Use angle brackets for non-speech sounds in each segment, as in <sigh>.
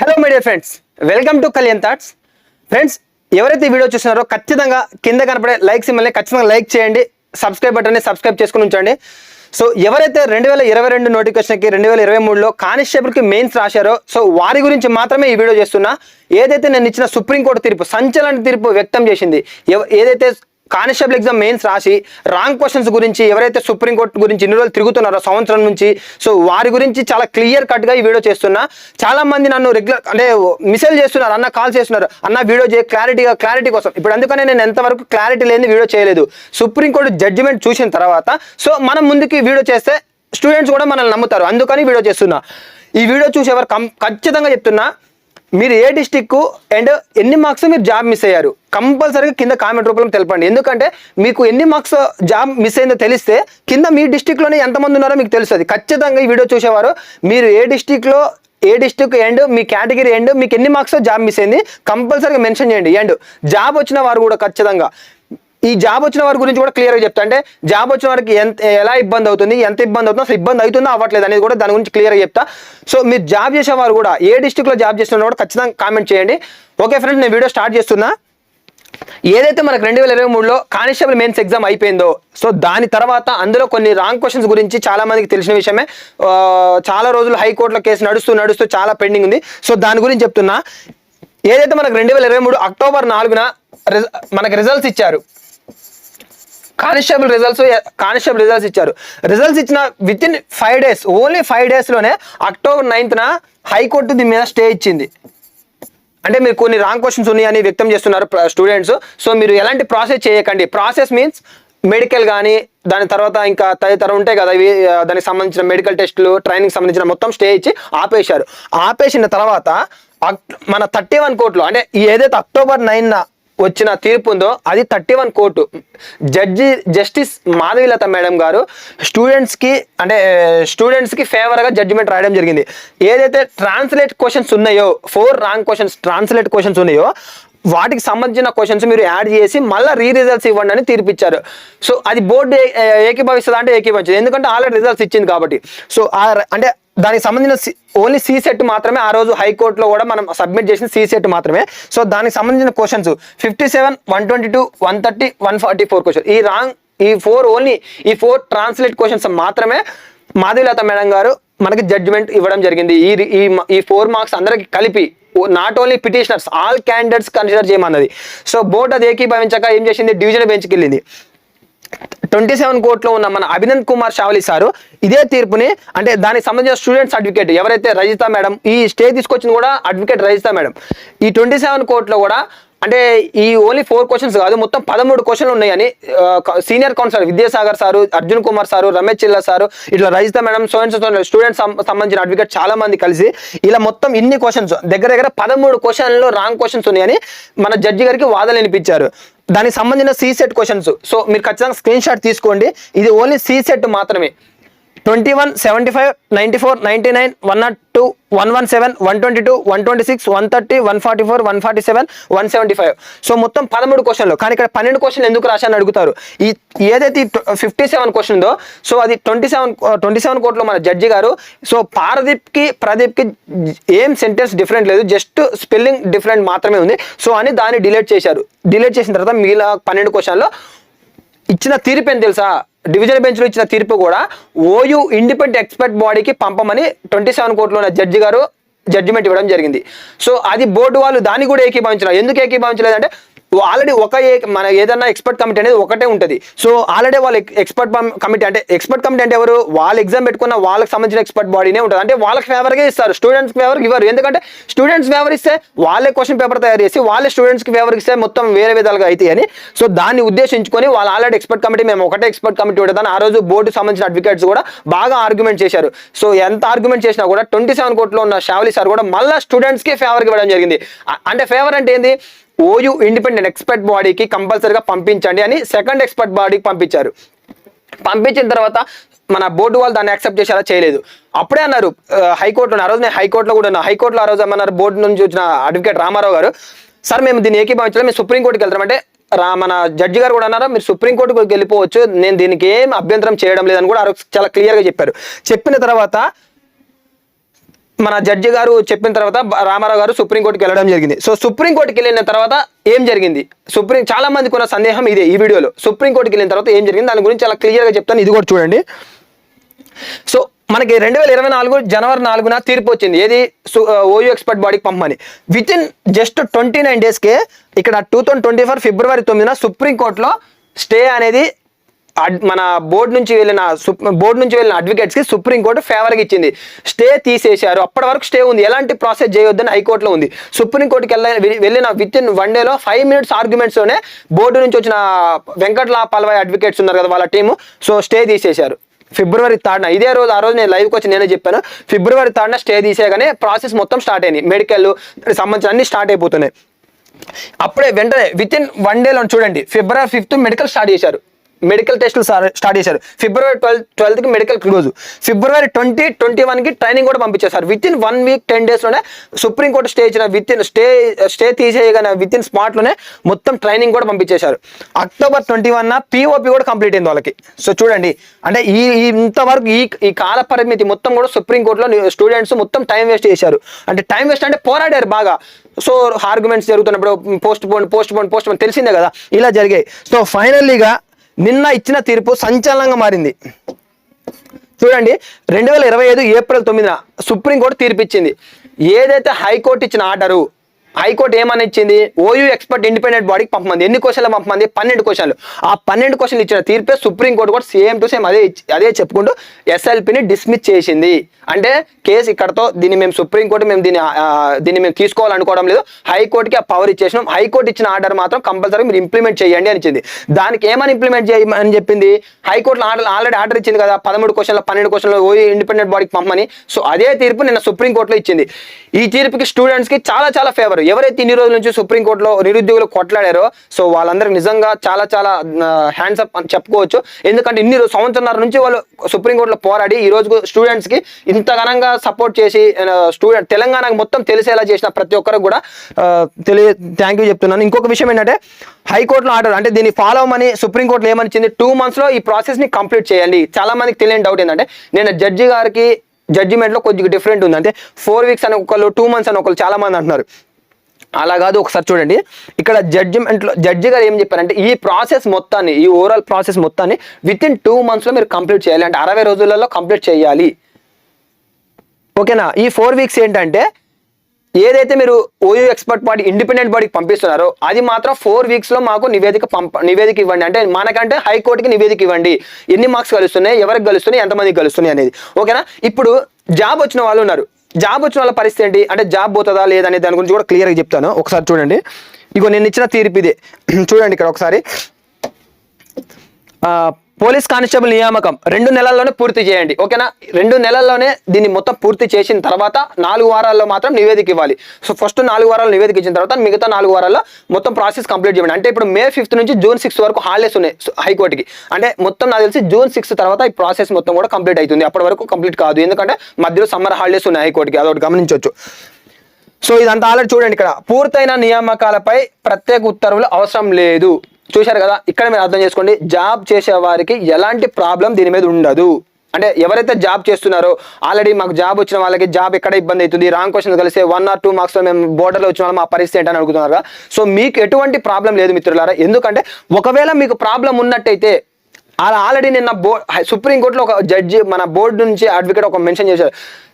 Hello media friends welcome to Kalyan thoughts friends ఎవరైతే video చూస్తున్నారో ఖచ్చితంగా కింద కనపడే లైక్ సిమ్మల్ని ఖచ్చితంగా లైక్ చేయండి. సబ్స్క్రైబ్ బటన్ని సబ్స్క్రైబ్ చేసుకుని ఉంచండి. సో ఎవరైతే రెండు వేల ఇరవై రెండు నోటిఫికేషన్కి రెండు వేల ఇరవై మూడులో కానిస్టేబుల్కి మెయిన్స్ రాశారో సో వారి గురించి మాత్రమే ఈ వీడియో చేస్తున్నా. ఏదైతే నేను ఇచ్చిన సుప్రీంకోర్టు తీర్పు సంచలన తీర్పు వ్యక్తం చేసింది ఏదైతే కానిస్టేబుల్ ఎగ్జామ్ మెయిన్స్ రాసి రాంగ్ క్వశ్చన్స్ గురించి ఎవరైతే సుప్రీంకోర్టు గురించి ఇన్ని రోజులు తిరుగుతున్నారో సంవత్సరం నుంచి సో వారి గురించి చాలా క్లియర్ కట్గా ఈ వీడియో చేస్తున్నా. చాలా మంది నన్ను రెగ్యులర్ అంటే మిసేజ్ చేస్తున్నారు అన్న కాల్ చేస్తున్నారు అన్న వీడియో చేయ క్లారిటీగా క్లారిటీ కోసం. ఇప్పుడు అందుకనే నేను ఎంతవరకు క్లారిటీ లేని వీడియో చేయలేదు. సుప్రీంకోర్టు జడ్జిమెంట్ చూసిన తర్వాత సో మనం ముందుకి వీడియో చేస్తే స్టూడెంట్స్ కూడా మనల్ని నమ్ముతారు. అందుకని వీడియో చేస్తున్నా. ఈ వీడియో చూసి ఎవరు కం- ఖచ్చితంగా చెప్తున్నా మీరు ఏ డిస్టిక్ అండ్ ఎన్ని మార్క్స్ మీరు జాబ్ మిస్ అయ్యారు? కంపల్సరీగా కింద కామెంట్ రూపంలో తెలపండి. ఎందుకంటే మీకు ఎన్ని మార్క్స్ జాబ్ మిస్ అయిందో తెలిస్తే కింద మీ డిస్టిక్లోనే ఎంతమంది ఉన్నారో మీకు తెలుస్తుంది. ఖచ్చితంగా ఈ వీడియో చూసేవారు. మీరు ఏ డిస్టిక్లో ఏ డిస్టిక్ ఎండ్ మీ కేటగిరీ ఎండ్ మీకు ఎన్ని మార్క్స్ జాబ్ మిస్ అయింది కంపల్సరీగా మెన్షన్ చేయండి. ఎండ్ జాబ్ వచ్చిన వారు కూడా ఖచ్చితంగా ఈ జాబ్ వచ్చిన వారి గురించి కూడా క్లియర్గా చెప్తా. అంటే జాబ్ వచ్చిన వారికి ఎంత ఎలా ఇబ్బంది అవుతుంది ఎంత ఇబ్బంది అవుతుందో అసలు ఇబ్బంది అవుతుందో అవ్వట్లేదు అనేది కూడా దాని గురించి క్లియర్గా చెప్తా. సో మీరు జాబ్ చేసేవారు కూడా ఏ డిస్టిక్లో జాబ్ చేస్తున్నా కూడా ఖచ్చితంగా కామెంట్ చేయండి. ఓకే ఫ్రెండ్స్ నేను వీడియో స్టార్ట్ చేస్తున్నా. ఏదైతే మనకు రెండు వేల ఇరవై మూడులో కానిస్టేబుల్ మెయిన్స్ ఎగ్జామ్ అయిపోయిందో సో దాని తర్వాత అందులో కొన్ని రాంగ్ క్వశ్చన్స్ గురించి చాలా మందికి తెలిసిన విషయమే. చాలా రోజులు హైకోర్టులో కేసు నడుస్తూ నడుస్తూ చాలా పెండింగ్ ఉంది. సో దాని గురించి చెప్తున్నా. ఏదైతే మనకు రెండు వేల ఇరవై మూడు అక్టోబర్ నాలుగున రిజ- మనకు రిజల్ట్స్ ఇచ్చారు కానిస్టేబుల్ రిజల్ట్స్ కానిస్టేబుల్ రిజల్ట్స్ ఇచ్చారు. రిజల్ట్స్ ఇచ్చిన within five days only five డేస్లోనే అక్టోబర్ నైన్త్న హైకోర్టు దీని మీద స్టే ఇచ్చింది. అంటే మీరు కొన్ని రాంగ్ క్వశ్చన్స్ ఉన్నాయని వ్యక్తం చేస్తున్నారు స్టూడెంట్స్ సో మీరు ఎలాంటి ప్రాసెస్ చేయకండి. ప్రాసెస్ మీన్స్ మెడికల్ కానీ దాని తర్వాత ఇంకా తదితర ఉంటాయి కదా ఇవి దానికి సంబంధించిన మెడికల్ టెస్టులు ట్రైనింగ్ సంబంధించిన మొత్తం స్టే ఇచ్చి ఆపేశారు. ఆపేసిన తర్వాత మన థర్టీ వన్ కోర్టులో అంటే ఏదైతే అక్టోబర్ నైన్ వచ్చిన తీర్పు ఉందో అది thirty one court. Judge justice Madhavilatha madam గారు స్టూడెంట్స్కి అంటే స్టూడెంట్స్కి ఫేవర్గా జడ్జిమెంట్ రాయడం జరిగింది. ఏదైతే ట్రాన్స్లేట్ క్వశ్చన్స్ ఉన్నాయో four wrong questions translate questions ఉన్నాయో వాటికి సంబంధించిన క్వశ్చన్స్ మీరు యాడ్ చేసి మళ్ళీ రీ రిజల్ట్స్ ఇవ్వండి అని తీర్పిచ్చారు. సో అది బోర్డు ఏకీభవిస్తుందా అంటే ఏకీభవించదు. ఎందుకంటే ఆల్రెడీ రిజల్ట్స్ ఇచ్చింది కాబట్టి. సో ఆ అంటే దానికి సంబంధించిన ఓన్లీ సి సెట్ మాత్రమే ఆ రోజు హైకోర్టులో కూడా మనం సబ్మిట్ చేసిన సి సెట్ మాత్రమే. సో దానికి సంబంధించిన questions fifty seven one twenty two one thirty one forty four question ఈ రాంగ్ ఈ ఫోర్ ఓన్లీ ఈ ఫోర్ ట్రాన్స్లేట్ క్వశ్చన్స్ మాత్రమే మాధవీలత మేడం గారు మనకి జడ్జిమెంట్ ఇవ్వడం జరిగింది. ఈ ఈ ఈ ఫోర్ మార్క్స్ అందరికి కలిపి not only petitioners all candidates consider చేయమన్నది. So board అది ఏకీభవించాక ఏం చేసింది? డివిజన్ బెంచ్కి వెళ్ళింది. ట్వంటీ సెవెన్ కోర్టులో ఉన్న మన అభినంద్ కుమార్ షావలి సారు ఇదే తీర్పుని అంటే దానికి సంబంధించిన స్టూడెంట్స్ అడ్వకేట్ ఎవరైతే రజిత మేడం ఈ స్టే తీసుకొచ్చింది కూడా అడ్వకేట్ రజిత మేడం. ఈ ట్వంటీ సెవెన్ కోర్టులో కూడా అంటే ఈ ఓన్లీ ఫోర్ క్వశ్చన్స్ కాదు మొత్తం పదమూడు క్వశ్చన్లు ఉన్నాయని senior counsellor Vidyasagar sir Arjun Kumar sir Ramesh Chilla sir ఇట్లా రజిత మేడం సోయన్స్ స్టూడెంట్స్ సంబంధించిన అడ్వకేట్ చాలా మంది కలిసి ఇలా మొత్తం ఇన్ని క్వశ్చన్స్ దగ్గర దగ్గర పదమూడు క్వశ్చన్లో రాంగ్ క్వశ్చన్స్ ఉన్నాయని మన జడ్జి గారికి వాదనలు వినిపించారు. దానికి సంబంధించిన సీసెట్ క్వశ్చన్స్ సో మీరు ఖచ్చితంగా స్క్రీన్ షాట్ తీసుకోండి. ఇది ఓన్లీ సీసెట్ మాత్రమే. Twenty one seventy five ninety four ninety nine one naught two one one seven one twenty two one twenty six one thirty one forty four one forty seven one seventy five so మొత్తం పదమూడు క్వశ్చన్లు కానీ ఇక్కడ పన్నెండు క్వశ్చన్లు ఎందుకు రాశాను అడుగుతారు? ఈ ఏదైతే ఫిఫ్టీ సెవెన్ క్వశ్చన్ ఉందో సో అది ట్వంటీ సెవెన్ ట్వంటీ సెవెన్ కోట్లో మన జడ్జి గారు సో పారదీప్కి ప్రదీప్కి ఏం సెంటెన్స్ డిఫరెంట్ లేదు జస్ట్ స్పెల్లింగ్ డిఫరెంట్ మాత్రమే ఉంది. సో అని దాన్ని డిలీట్ చేశారు. డిలీట్ చేసిన తర్వాత మిగిలిన పన్నెండు క్వశ్చన్లో ఇచ్చిన తీర్పు ఏం తెలుసా? డివిజన్ బెంచ్లో ఇచ్చిన తీర్పు కూడా ఓయూ ఇండిపెండెంట్ ఎక్స్పర్ట్ బాడీకి పంపమని ట్వంటీ సెవెన్ కోర్టులో ఉన్న జడ్జి గారు జడ్జిమెంట్ ఇవ్వడం జరిగింది. సో అది బోర్డు వాళ్ళు దాన్ని కూడా ఏకీభవించలేదు ఎందుకు ఏకీభవించలేదంటే ఆల్రెడీ ఒక ఏ- మన ఏదన్నా ఎక్స్పర్ట్ కమిటీ అనేది ఒకటే ఉంటుంది. సో ఆల్రెడీ వాళ్ళ ఎక్స్పర్ట్ కమిటీ అంటే ఎక్స్పర్ట్ కమిటీ అంటే ఎవరు? వాళ్ళ ఎగ్జామ్ పెట్టుకున్న వాళ్ళకి సంబంధించిన ఎక్స్పర్ట్ బాడీనే ఉంటుంది. అంటే వాళ్ళకి ఫేవర్గా ఇస్తారు. స్టూడెంట్స్ ఫేవర్ ఇవ్వరు. ఎందుకంటే స్టూడెంట్స్ ఫేవర్ ఇస్తే వాళ్ళే క్వశ్చన్ పేపర్ తయారు చేసి వాళ్ళే స్టూడెంట్స్కి ఫేవర్ ఇస్తే మొత్తం వేరే విధాలుగా అవుతాయి అని. సో దాన్ని ఉద్దేశించుకొని వాళ్ళు ఆల్రెడీ ఎక్స్పర్ట్ కమిటీ మేము ఒకటే ఎక్స్పర్ట్ కమిటీ ఉంటుందని ఆ రోజు బోర్డు సంబంధించిన అడ్వకేట్స్ కూడా బాగా ఆర్గ్యుమెంట్ చేశారు. సో ఎంత ఆర్గ్యుమెంట్ చేసినా కూడా ట్వంటీ సెవెన్ కోట్లో ఉన్న షావలి సార్ కూడా మళ్ళీ స్టూడెంట్స్కి ఫేవర్కి ఇవ్వడం జరిగింది. అంటే ఫేవర్ అంటే ఏంది? ఓయూ ఇండిపెండెంట్ ఎక్స్పర్ట్ బాడీకి కంపల్సరీగా పంపించండి అని సెకండ్ ఎక్స్పర్ట్ బాడీకి పంపించారు. పంపించిన తర్వాత మన బోర్డు వాళ్ళు దాన్ని యాక్సెప్ట్ చేసేలా చేయలేదు. అప్పుడే అన్నారు హైకోర్టులో ఆ రోజు నేను హైకోర్టులో కూడా ఉన్నా. హైకోర్టులో ఆ రోజు ఏమన్నారు బోర్డు నుంచి వచ్చిన అడ్వకేట్ రామారావు గారు సార్ మేము దీన్ని ఏకీభవించలేదు మేము సుప్రీంకోర్టుకి వెళ్తామంటే రా మన జడ్జి గారు కూడా అన్నారు మీరు సుప్రీంకోర్టుకి వెళ్ళిపోవచ్చు నేను దీనికి ఏం అభ్యంతరం చేయడం లేదని కూడా ఆ రోజు చాలా క్లియర్గా చెప్పారు. చెప్పిన తర్వాత మన జడ్జి గారు చెప్పిన తర్వాత రామారావు గారు సుప్రీంకోర్టుకి వెళ్ళడం జరిగింది. సో సుప్రీంకోర్టుకి వెళ్ళిన తర్వాత ఏం జరిగింది? సుప్రీం చాలా మందికి ఉన్న సందేహం ఇదే ఈ వీడియోలో. సుప్రీంకోర్టుకి వెళ్ళిన తర్వాత ఏం జరిగింది? దాని గురించి చాలా క్లియర్గా చెప్తాను. ఇది కూడా చూడండి. సో మనకి రెండు వేల ఇరవై నాలుగు జనవరి నాలుగున తీర్పు వచ్చింది. ఏది? ఓయూ ఎక్స్పర్ట్ బాడీకి పంపమని. Within just twenty nine డేస్కే ఇక్కడ two thousand twenty four February తొమ్మిదిన సుప్రీంకోర్టులో స్టే అనేది మన బోర్డు నుంచి వెళ్ళిన బోర్డు నుంచి వెళ్ళిన అడ్వకేట్స్కి సుప్రీంకోర్టు ఫేవర్గా ఇచ్చింది. స్టే తీసేశారు. అప్పటి వరకు స్టే ఉంది. ఎలాంటి ప్రాసెస్ చేయొద్దని హైకోర్టులో ఉంది. సుప్రీంకోర్టుకి వెళ్ళ వెళ్ళిన విత్ ఇన్ వన్ డేలో ఫైవ్ మినిట్స్ ఆర్గ్యుమెంట్స్లోనే బోర్డు నుంచి వచ్చిన వెంకట్లా పల్వాయ్ అడ్వకేట్స్ ఉన్నారు కదా వాళ్ళ టీము సో స్టే తీసేశారు. ఫిబ్రవరి థర్డ్న ఇదే రోజు ఆ రోజు నేను లైవ్కి వచ్చి నేనే చెప్పాను. ఫిబ్రవరి థర్డ్న స్టే తీసేయగానే ప్రాసెస్ మొత్తం స్టార్ట్ అయింది. మెడికల్ సంబంధించిన అన్ని స్టార్ట్ అయిపోతున్నాయి. అప్పుడే వెంటనే విత్ ఇన్ వన్ డేలో చూడండి. ఫిబ్రవరి ఫిఫ్త్ మెడికల్ స్టార్ట్ చేశారు. మెడికల్ టెస్టులు స్టార్ట్ చేశారు. ఫిబ్రవరి twelfth ట్వెల్త్కి medical close. February twenty twenty వన్కి ట్రైనింగ్ కూడా పంపించేశారు within one week ten డేస్లోనే సుప్రీంకోర్టు స్టే ఇచ్చిన విత్ ఇన్ స్టే స్టే తీసేయగానే విత్ ఇన్ స్పాట్లోనే మొత్తం ట్రైనింగ్ కూడా పంపించేశారు. అక్టోబర్ ట్వంటీ వన్ పిఓపి కూడా కంప్లీట్ అయింది వాళ్ళకి. సో చూడండి అంటే ఈ ఈ ఇంతవరకు ఈ ఈ కాల పరిమితి మొత్తం కూడా సుప్రీంకోర్టులో స్టూడెంట్స్ మొత్తం టైం వేస్ట్ చేశారు. అంటే టైం వేస్ట్ అంటే పోరాడారు బాగా. సో ఆర్గ్యుమెంట్స్ జరుగుతున్నప్పుడు postpone postpone postpone తెలిసిందే కదా ఇలా జరిగాయి. సో ఫైనల్లీగా నిన్న ఇచ్చిన తీర్పు సంచలనంగా మారింది. చూడండి రెండు వేల ఇరవై ఐదు ఏప్రిల్ తొమ్మిదిన సుప్రీంకోర్టు తీర్పు ఇచ్చింది ఏదైతే హైకోర్టు ఇచ్చిన ఆర్డరు హైకోర్టు ఏమని ఇచ్చింది ఓయూ ఎక్స్పర్ట్ ఇండిపెండెంట్ బాడీకి పంపమంది. ఎన్ని క్వశ్చన్లు పంపమంది? పన్నెండు క్వశ్చన్లు. ఆ పన్నెండు క్వశ్చన్లు ఇచ్చిన తీర్పే సుప్రీంకోర్టు కూడా సేమ్ టు సేమ్ అదే అదే చెప్పుకుంటూ ఎస్ఎల్పిని డిస్మిస్ చేసింది. అంటే కేసు ఇక్కడతో దీన్ని మేము సుప్రీంకోర్టు మేము దీన్ని దీన్ని మేము తీసుకోవాలనుకోవడం లేదు. హైకోర్టుకి ఆ పవర్ ఇచ్చేసినాం. హైకోర్టు ఇచ్చిన ఆర్డర్ మాత్రం కంపల్సరీ మీరు ఇంప్లిమెంట్ చేయండి అని ఇచ్చింది దానికి ఏమని ఇంప్లిమెంట్ చేయమని చెప్పింది? హైకోర్టులో ఆర్డర్ ఆల్రెడీ ఆర్డర్ ఇచ్చింది కదా. పదమూడు క్వశ్చన్లు పన్నెండు క్వశ్చన్లు ఓయూ ఇండిపెండెంట్ బాడీకి పంపమని. సో అదే తీర్పు నిన్న సుప్రీంకోర్టులో ఇచ్చింది. ఈ తీర్పుకి స్టూడెంట్స్కి చాలా చాలా ఫేవర్ ఎవరైతే ఇన్ని రోజుల నుంచి సుప్రీంకోర్టులో నిరుద్యోగులు కొట్లాడారో సో వాళ్ళందరూ నిజంగా చాలా చాలా హ్యాండ్స్ అప్ అని చెప్పుకోవచ్చు. ఎందుకంటే ఇన్ని సంవత్సరాల నుంచి వాళ్ళు సుప్రీంకోర్టులో పోరాడి ఈ రోజు స్టూడెంట్స్కి ఇంత ఘనంగా సపోర్ట్ చేసి స్టూడెంట్ తెలంగాణకు మొత్తం తెలిసేలా చేసిన ప్రతి ఒక్కరికి కూడా తెలియ థ్యాంక్ యూ చెప్తున్నాను. ఇంకొక విషయం ఏంటంటే హైకోర్టులో ఆర్డర్ అంటే దీన్ని ఫాలో అవ్వమని సుప్రీంకోర్టులో ఏమనిచ్చింది? టూ మంత్స్లో ఈ ప్రాసెస్ని కంప్లీట్ చేయండి. చాలా మందికి తెలియని డౌట్ ఏంటంటే నేను జడ్జి గారికి జడ్జిమెంట్లో కొద్దిగా డిఫరెంట్ ఉంది. అంటే ఫోర్ వీక్స్ అని ఒకళ్ళు టూ మంత్స్ అని ఒకళ్ళు చాలా మంది అంటున్నారు. అలా కాదు ఒకసారి చూడండి. ఇక్కడ జడ్జిమెంట్లో జడ్జి గారు ఏం చెప్పారంటే ఈ ప్రాసెస్ మొత్తాన్ని ఈ ఓవరాల్ ప్రాసెస్ మొత్తాన్ని విత్ ఇన్ టూ మంత్స్లో మీరు కంప్లీట్ చేయాలి. అంటే అరవై రోజులలో కంప్లీట్ చేయాలి. ఓకేనా? ఈ ఫోర్ వీక్స్ ఏంటంటే ఏదైతే మీరు ఓయూ ఎక్స్పర్ట్ బాడీ ఇండిపెండెంట్ బాడీకి పంపిస్తున్నారో అది మాత్రం ఫోర్ వీక్స్లో మాకు నివేదిక పంప నివేదిక ఇవ్వండి. అంటే మనకంటే హైకోర్టుకి నివేదిక ఇవ్వండి. ఎన్ని మార్క్స్ కలుస్తున్నాయి ఎవరికి కలుస్తున్నాయి ఎంతమందికి కలుస్తున్నాయి అనేది. ఓకేనా? ఇప్పుడు జాబ్ వచ్చిన వాళ్ళు ఉన్నారు. జాబ్ వచ్చిన వాళ్ళ పరిస్థితి ఏంటి? అంటే జాబ్ పోతుందా లేదనే దాని గురించి కూడా క్లియర్గా చెప్తాను. ఒకసారి చూడండి. ఇగో నేను ఇచ్చిన తీర్పు ఇదే. <clears throat> చూడండి ఇక్కడ ఒకసారి. పోలీస్ కానిస్టేబుల్ నియామకం రెండు నెలల్లోనే పూర్తి చేయండి ఓకేనా? రెండు నెలల్లోనే దీన్ని మొత్తం పూర్తి చేసిన తర్వాత నాలుగు వారాల్లో మాత్రం నివేదిక ఇవ్వాలి. సో ఫస్ట్ నాలుగు వారాలు నివేదిక ఇచ్చిన తర్వాత మిగతా నాలుగు వారాల్లో మొత్తం ప్రాసెస్ కంప్లీట్ చేయండి. అంటే ఇప్పుడు మే ఫిఫ్త్ నుంచి జూన్ సిక్స్త్ వరకు హాలిడేస్ ఉన్నాయి హైకోర్టుకి. అంటే మొత్తం నాకు తెలిసి జూన్ సిక్స్త్ తర్వాత ఈ ప్రాసెస్ మొత్తం కూడా కంప్లీట్ అవుతుంది. అప్పటి వరకు కంప్లీట్ కాదు. ఎందుకంటే మధ్యలో సమ్మర్ హాలిడేస్ ఉన్నాయి హైకోర్టుకి. అదొకటి గమనించవచ్చు సో ఇదంతా ఆల్రెడీ చూడండి ఇక్కడ. పూర్తయిన నియామకాలపై ప్రత్యేక ఉత్తర్వులు అవసరం లేదు. చూశారు కదా? ఇక్కడ మీరు అర్థం చేసుకోండి. జాబ్ చేసే వారికి ఎలాంటి ప్రాబ్లం దీని మీద ఉండదు. అంటే ఎవరైతే జాబ్ చేస్తున్నారో ఆల్రెడీ మాకు జాబ్ వచ్చిన వాళ్ళకి జాబ్ ఎక్కడ ఇబ్బంది అవుతుంది? రాంగ్ క్వశ్చన్ కలిసి వన్ ఆర్ టూ మార్క్స్ మేము బోర్డర్లో వచ్చిన వాళ్ళు మా పరిస్థితి ఏంటని అడుగుతున్నారు సో మీకు ఎటువంటి ప్రాబ్లం లేదు మిత్రులారా? ఎందుకంటే ఒకవేళ మీకు ప్రాబ్లం ఉన్నట్టయితే అలా ఆల్రెడీ నిన్న బో సుప్రీంకోర్టులో ఒక జడ్జి మన బోర్డు నుంచి అడ్వకేట్ ఒక మెన్షన్ చేశారు.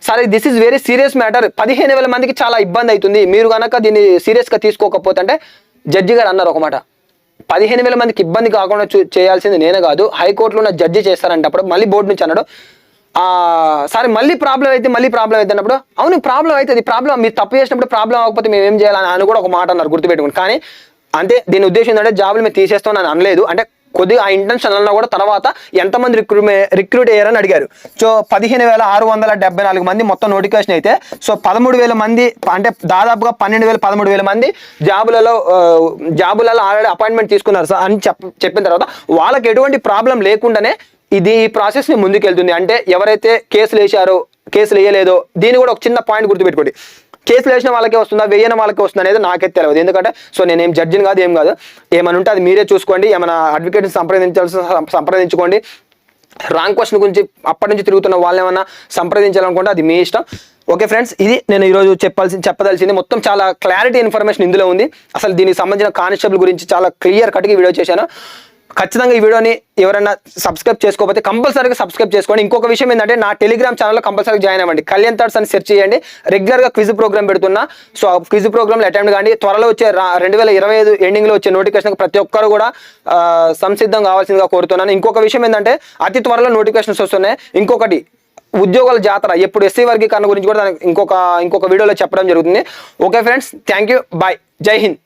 సరే this is very serious matter. పదిహేను వేల మందికి చాలా ఇబ్బంది అవుతుంది. మీరు కనుక దీన్ని సీరియస్గా తీసుకోకపోతే అంటే జడ్జి గారు అన్నారు ఒక మాట. పదిహేను వేల మందికి ఇబ్బంది కాకుండా చేయాల్సింది నేనే కాదు. హైకోర్టులో ఉన్న జడ్జి చేస్తారంటే అప్పుడు మళ్ళీ బోర్డు నుంచి అన్నాడు సరే మళ్ళీ ప్రాబ్లం అయితే మళ్ళీ ప్రాబ్లం అయితే అన్నప్పుడు అవును ప్రాబ్లం అవుతుంది ప్రాబ్లం మీరు తప్పు చేసినప్పుడు ప్రాబ్లం అవ్వకపోతే మేము ఏం చేయాలని అని కూడా ఒక మాట అన్నారు గుర్తుపెట్టుకుని కానీ అంతే దీని ఉద్దేశం ఏంటంటే జాబులు మేము తీసేస్తామని అనలేదు. అంటే కొద్దిగా ఆ ఇంటెన్షన్ అన్నా కూడా తర్వాత ఎంతమంది రిక్రూట్ రిక్రూట్ అయ్యారని అడిగారు. సో పదిహేను వేల ఆరు వందల డెబ్బై నాలుగు మంది మొత్తం నోటిఫికేషన్ అయితే సో పదమూడు వేల మంది అంటే దాదాపుగా పన్నెండు వేల పదమూడు వేల మంది జాబులలో జాబులలో ఆల్రెడీ అపాయింట్మెంట్ తీసుకున్నారు సార్ అని చెప్పిన తర్వాత వాళ్ళకి ఎటువంటి ప్రాబ్లం లేకుండానే ఇది ఈ ప్రాసెస్ని ముందుకెళ్తుంది. అంటే ఎవరైతే కేసులు వేశారో కేసులు వేయలేదో దీన్ని కూడా ఒక చిన్న పాయింట్ గుర్తుపెట్టుకోండి. కేసులు వేసిన వాళ్ళకే వస్తుందా వేయని వాళ్ళకే వస్తుందా అనేది నాకే తెలియదు ఎందుకంటే సో నేనేం జడ్జిని కాదు ఏం కాదు. ఏమైనా ఉంటే అది మీరే చూసుకోండి ఏమైనా అడ్వకేట్ని సంప్రదించాల్సిన సంప్రదించుకోండి. రాంగ్ క్వశ్చన్ గురించి అప్పటి నుంచి తిరుగుతున్న వాళ్ళు ఏమైనా సంప్రదించాలనుకుంటే అది మీ ఇష్టం. ఓకే ఫ్రెండ్స్ ఇది నేను ఈరోజు చెప్పాల్సి చెప్పదలిసింది మొత్తం చాలా క్లారిటీ ఇన్ఫర్మేషన్ ఇందులో ఉంది. అసలు దీనికి సంబంధించిన కానిస్టేబుల్ గురించి చాలా క్లియర్ కట్గా వీడియో చేశాను. ఖచ్చితంగా ఈ వీడియోని ఎవరైనా సబ్స్క్రైబ్ చేసుకోకపోతే కంపల్సరీగా సబ్స్క్రైబ్ చేసుకోండి. ఇంకొక విషయం ఏంటంటే నా టెలిగ్రామ్ ఛానల్లో కంపల్సరీ జాయిన్ అవ్వండి. కళ్యాణ్ థాట్స్ అని సెర్చ్ చేయండి. రెగ్యులర్గా క్విజ్ ప్రోగ్రామ్ పెడుతున్నా. సో ఆ క్విజ్ ప్రోగ్రామ్లో అటెండ్ కానీ త్వరలో వచ్చే రెండు వేల ఇరవై ఐదు ఎండింగ్లో వచ్చే నోటిఫికేషన్ ప్రతి ఒక్కరు కూడా సంసిద్ధం కావాల్సిందిగా కోరుతున్నాను. ఇంకొక విషయం ఏంటంటే అతి త్వరలో నోటిఫికేషన్స్ వస్తున్నాయి. ఇంకొకటి ఉద్యోగాల జాతర. ఎప్పుడు ఎస్సీ వర్గీకరణ గురించి కూడా దానికి ఇంకొక ఇంకొక వీడియోలో చెప్పడం జరుగుతుంది. Okay friends thank you bye జై హింద్.